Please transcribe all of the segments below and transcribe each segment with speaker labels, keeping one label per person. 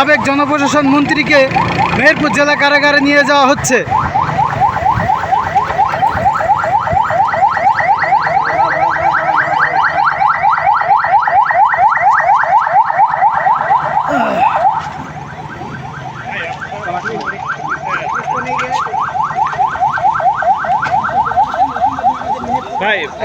Speaker 1: সাবেক জনপ্রশাসন মন্ত্রীকে মেহেরপুর জেলা কারাগারে নিয়ে যাওয়া হচ্ছে।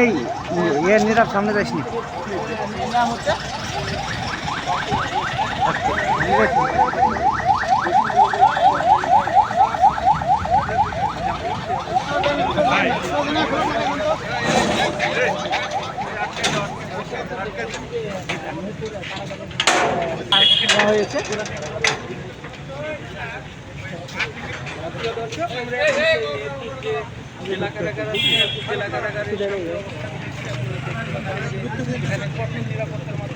Speaker 1: এই এর নিরাপ সামনে যাসনি হয়েছে ইতিমধ্যে দেখছেন যে পুলিশ আহ, মেহেরপুর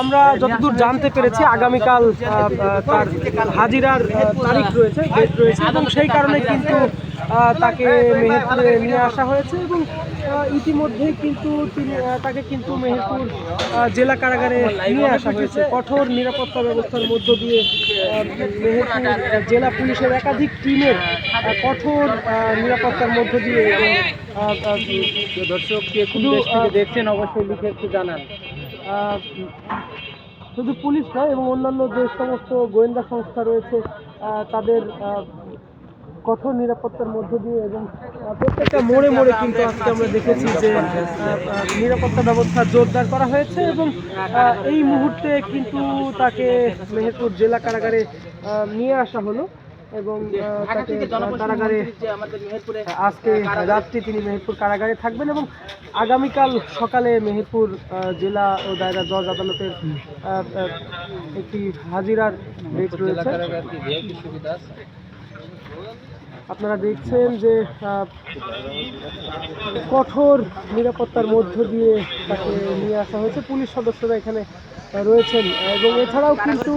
Speaker 1: আমরা যতদূর জানতে পেরেছি আগামীকাল তার হাজিরার তারিখ রয়েছে ডেট রয়েছে এবং সেই কারণে কিন্তু তাকে মেহেরপুরে নিয়ে আসা হয়েছে এবং আহ, ইতিমধ্যেই কিন্তু তিনি তাকে কিন্তু মেহেরপুর জেলা কারাগারে নিয়ে আসা হয়েছে। কঠোর নিরাপত্তা ব্যবস্থার মধ্য দিয়ে মেহেরপুর জেলা পুলিশের একাধিক টিমের কঠোর নিরাপত্তার মধ্য দিয়ে এবং দর্শক দেখছেন অবশ্যই লিখে একটু জানান। শুধু পুলিশ নয়, এবং অন্যান্য যে সমস্ত গোয়েন্দা সংস্থা রয়েছে তাদের কঠোর নিরাপত্তার মধ্য দিয়ে এবং প্রত্যেকটা মোড়ে মোড়ে কিন্তু আজকে আমরা দেখেছি যে নিরাপত্তা ব্যবস্থা জোরদার করা হয়েছে এবং এই মুহূর্তে কিন্তু তাকে মেহেরপুর জেলা কারাগারে নিয়ে আসা হলো। এবং তাকে কারাগারে আজকে রাত্রি তিনি মেহেরপুর কারাগারে থাকবেন এবং আগামীকাল সকালে মেহেরপুর জেলা ও দায়রা জজ আদালতের একটি হাজিরার ডেট রয়েছে। আপনারা দেখছেন যে কঠোর নিরাপত্তার মধ্য দিয়ে তাকে নিয়ে আসা হয়েছে। পুলিশ সদস্যরা এখানে রয়েছেন এবং এছাড়াও কিন্তু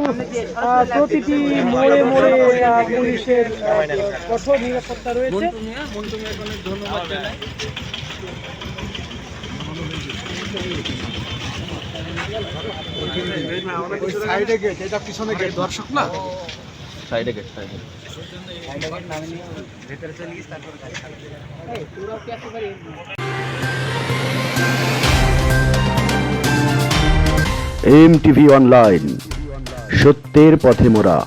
Speaker 1: প্রতিটি মোড়ে মোড়ে পুলিশের কঠোর নিরাপত্তা রয়েছে।
Speaker 2: সাইডে গেট এটা পিছনে গেট দর্শক না?
Speaker 3: সাইডে গেট সাইডে
Speaker 4: এম টিভি অনলাইন সত্যের পথে মোরা।